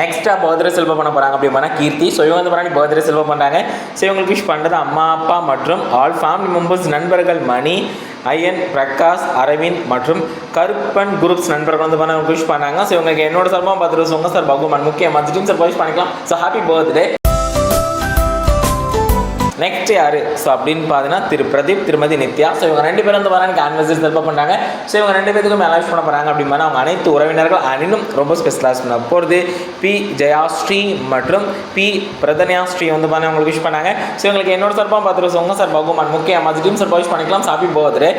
நெக்ஸ்ட்டாக பர்த்டே செல்வம் பண்ண போகிறாங்க அப்படின்னா கீர்த்தி. ஸோ இவங்க வந்து பண்ணி பர்த்டே செல்வம் பண்ணுறாங்க ஸோ இவங்களுக்கு விஷ் பண்ணுறது அம்மா அப்பா மற்றும் ஆல் ஃபேமிலி மெம்பர்ஸ் நண்பர்கள் மணி ஐயன் பிரகாஷ் அரவிந்த் மற்றும் கருப்பன் குரூப்ஸ் நண்பர்கள் வந்து பண்ண விஷ் பண்ணாங்க ஸோ இவங்களுக்கு என்னோட சார்பாக பர்த்டே உங்க சார் பகுமான் முக்கிய மஜ்ஜின் சார் விஷ் பண்ணிக்கலாம். ஸோ ஹாப்பி பர்த்டே நெக்ஸ்ட் யார்? ஸோ அப்படின்னு பார்த்தீங்கன்னா திரு பிரதீப் திருமதி நித்யா. ஸோ இவங்க ரெண்டு பேரும் வந்து வராங்க ஆனிவர்சரி ஹெல்ப் பண்ணுறாங்க ஸோ இவங்க ரெண்டு பேருக்கும் மேலேஜ் பண்ண போகிறாங்க அப்படின்னா அவங்க அனைத்து உறவினர்கள் அனினும் ரொம்ப ஸ்பெஷலாக பண்ண போகிறது பி ஜெயாஸ்ரீ மற்றும் பி பிரதன்யா ஸ்ரீ வந்து பார்த்தீங்கன்னா அவங்களுக்கு விஷ் பண்ணாங்க. ஸோ இவங்களுக்கு என்னோட சார்பாக பார்த்துட்டு உங்க சார் பகுமான் முக்கிய மஜ்ஜிம் சார் விஷ் பண்ணிக்கலாம். சாப்பி பர்த்டே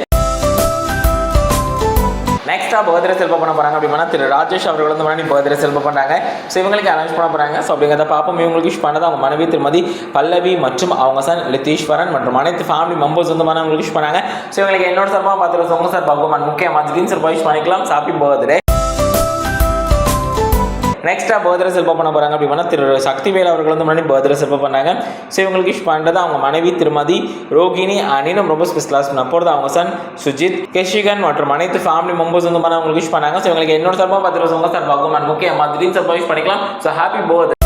நெக்ஸ்ட்டாக பர்த்டே செல்ப பண்ண போகிறாங்க அப்படின்னா திரு ராஜேஷ் அவர்கள் வந்து முன்னாடி பர்த்டே செல்ப பண்ணுறாங்க ஸோ இவங்களுக்கு அனௌன்ஸ் பண்ண போகிறாங்க ஸோ அப்படிங்கிறத பார்ப்போம். இவங்களுக்கு விஷ் பண்ணது அவங்க மனைவி திருமதி பல்லவி மற்றும் அவங்க சன் லித்தீஸ்வரன் மற்றும் அனைத்து ஃபேமிலி மெம்பர்ஸ் வந்து பண்ண விஷ் பண்ணாங்க. ஸோ இவங்களுக்கு என்னோட சார்பாக பார்த்துட்டு சார் பகவான் முக்கிய திடீர்னு சார் விஷ் பண்ணிக்கலாம். ஹாப்பி பர்த்டே நெக்ஸ்ட்டாக பர்த்டே செல்ப பண்ண போகிறாங்க அப்படின்னா திரு சக்திவேல் அவர்கள் வந்து முன்னாடி பர்த்டே செல்ப பண்ணாங்க. ஸோ இவங்களுக்கு விஷ் பண்ணுறது அவங்க மனைவி திருமதி ரோகிணி அனினும் ரொம்ப ஸ்பெஷலாக பண்ண போகிறது அவங்க சன் சுஜித் கெஷிகன் மற்றும் அனைத்து ஃபேமிலி மெம்பர்ஸ் வந்து பண்ண அவங்களுக்கு விஷ் பண்ணாங்க. ஸோ இவங்களுக்கு என்னோட சார்பாக பர்த்டே உங்க சார். பகவான் முக்கிய மதுரின் திடீர்னு சர்ப்ரைஸ் பண்ணிக்கலாம். ஸோ ஹாப்பி பர்த்டே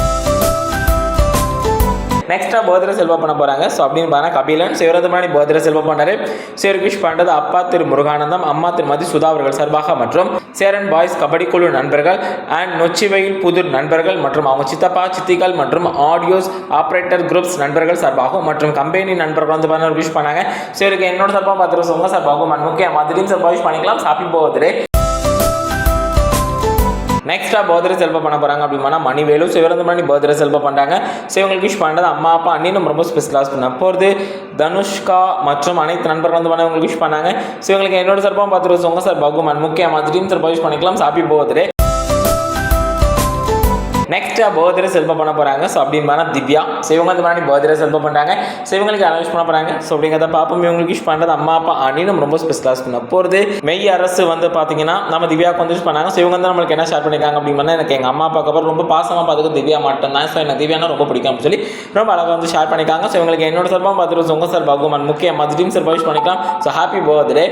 நெக்ஸ்ட்டாக பர்த்டே செல்வா பண்ண போகிறாங்க ஸோ அப்படின்னு பார்த்தா கபிலன் ஸோ முன்னாடி பர்த்டே செல்வா பண்ணாரு. ஸோ விஷ் பண்ணுறது அப்பா திரு முருகானந்தம் அம்மா திருமதி சுதா அவர்கள் சார்பாக மற்றும் சேரன் பாய்ஸ் கபடி குழு நண்பர்கள் அண்ட் நொச்சிவையில் புது நண்பர்கள் மற்றும் அவங்க சித்தப்பா சித்திகள் மற்றும் ஆடியோஸ் ஆப்ரேட்டர் குரூப்ஸ் நண்பர்கள் சார்பாகவும் மற்றும் கம்பெனி நண்பர்கள் வந்து பண்ண விஷ் பண்ணாங்க. சிவருக்கு என்னோட சார்பாக பார்த்துட்டு உங்க சார்பாகவும் அண்ட் முக்கிய மதுரின் சார்பாக விஷ் பண்ணிக்கலாம். ஹாப்பி பர்த்டே நெக்ஸ்ட்டாக பர்த்டே செல்வ பண்ண போகிறாங்க அப்படின்னா மணிவேலு சிவரந்தமணி பர்த்டே செல்வ பண்ணுறாங்க ஸோ இவங்களுக்கு விஷ் பண்ணுறது அம்மா அப்பா அண்ணினும் ரொம்ப ஸ்பெஷலாக பண்ண போகிறது தனுஷ்கா மற்றும் அனைத்து நண்பர்கள் வந்து பண்ண உங்களுக்கு விஷ் பண்ணாங்க. ஸோ இவங்களுக்கு என்னோட சார்பாக பார்த்துட்டு சார் பகுமான் முக்கியமாக மதுரையும் சார் விஷ் பண்ணிக்கலாம். சாப்பி பர்த்டே நெக்ஸ்ட்டாக பர்த்டே செல்ப பண்ண போகிறாங்க ஸோ அப்படின்னு திவ்யா. ஸோ இவங்க வந்து முன்னாடி பர்த்டே செல்ப பண்ணுறாங்க ஸோ இவங்களுக்கு அனௌன்ஸ் பண்ண போகிறாங்க ஸோ அப்படிங்கிறத பார்ப்போம். இவங்களுக்கு விஷ் பண்ணுறது அம்மா அப்பா அணினும் ரொம்ப ஸ்பெஷலாக பண்ண போகிறது மெய் அரசு வந்து பார்த்தீங்கன்னா நம்ம திவ்யாவுக்கு வந்து விஷ் பண்ணாங்க. ஸோ இவங்க வந்து நம்மளுக்கு என்ன ஷேர் பண்ணியிருக்காங்க அப்படின்னா எனக்கு எங்கள் அம்மா அப்பாவுக்கு அப்புறம் ரொம்ப பாசமாக பார்த்துக்க திவ்யா மட்டும்தான். ஸோ எனக்கு திவ்யானா ரொம்ப பிடிக்கும் அப்படின்னு சொல்லி ரொம்ப அழகாக வந்து ஷேர் பண்ணிக்காங்க ஸோ இவங்களுக்கு என்னோட சார்பாக பார்த்துட்டு உங்க சார் பகுமான் முக்கிய மதுரையும் சார் விஷ் பண்ணிக்கலாம். ஸோ ஹாப்பி பர்த்டே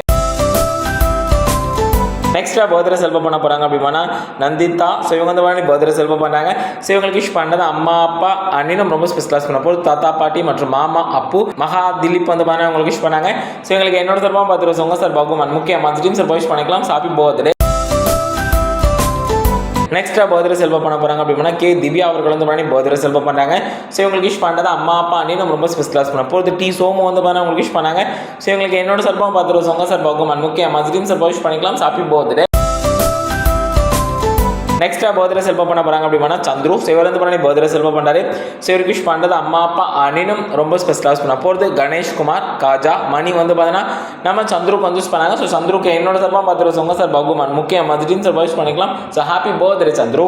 நெக்ஸ்ட்டாக பர்த்டே செல்வம் பண்ண போகிறாங்க அப்படின்னா நந்திதா. ஸோ இவங்க வந்து பண்ணி பர்த்டே செல்வம் பண்ணாங்க ஸோ இவங்களுக்கு விஷ் பண்ணது அம்மா அப்பா அண்ணினும் ரொம்ப ஸ்பெஷலாக பண்ண போது தாத்தா பாட்டி மற்றும் மாமா அப்பு மகா திலீப் வந்து பண்ண அவங்களுக்கு விஷ் பண்ணாங்க ஸோ இவங்களுக்கு என்னோட தரமாக பர்த்டே உங்க சார் பகுமான் முக்கிய டீம் சார் விஷ் பண்ணிக்கலாம். சாப்பி போகிறதே நெக்ஸ்ட்டாக பர்த்டே செல்வ பண்ண போகிறாங்க அப்படின்னா கே திவ்யா அவர்கள் வந்து பண்ணி பர்த்டே செல்வ பண்ணுறாங்க ஸோ இவங்களுக்கு விஷ் பண்ணுறது அம்மா அப்பா அண்ணி நம்ம ரொம்ப ஸ்பெஷலாக பண்ண போகிறது டி சோமு வந்து பண்ண உங்களுக்கு விஷ் பண்ணாங்க. ஸோ இவங்களுக்கு என்னோட சார்பாக பார்த்துருவோம் உங்க சார் பகுமான் முக்கிய மதுரையும் சார் விஷ் பண்ணிக்கலாம் சாப்பி போர்த்டே நெக்ஸ்ட்டாக பர்த்டே செல்வ பண்ண போகிறாங்க அப்படின்னா சந்துரு. ஸோ இவர் வந்து பண்ணி பர்த்டே செல்வ பண்ணுறாரு ஸோ இவருக்கு விஷ் பண்ணுறது அம்மா அப்பா அனினும் ரொம்ப ஸ்பெஷலாக பண்ண போகிறது கணேஷ் குமார் காஜா மணி வந்து பார்த்தீங்கன்னா நம்ம சந்துருக்கு வந்து பண்ணாங்க. ஸோ சந்துருக்கு என்னோட சார்பாக பார்த்துட்டு உங்க சார் பகுமான். முக்கிய மதுரின் சார் விஷ் பண்ணிக்கலாம். So happy birthday Chandru.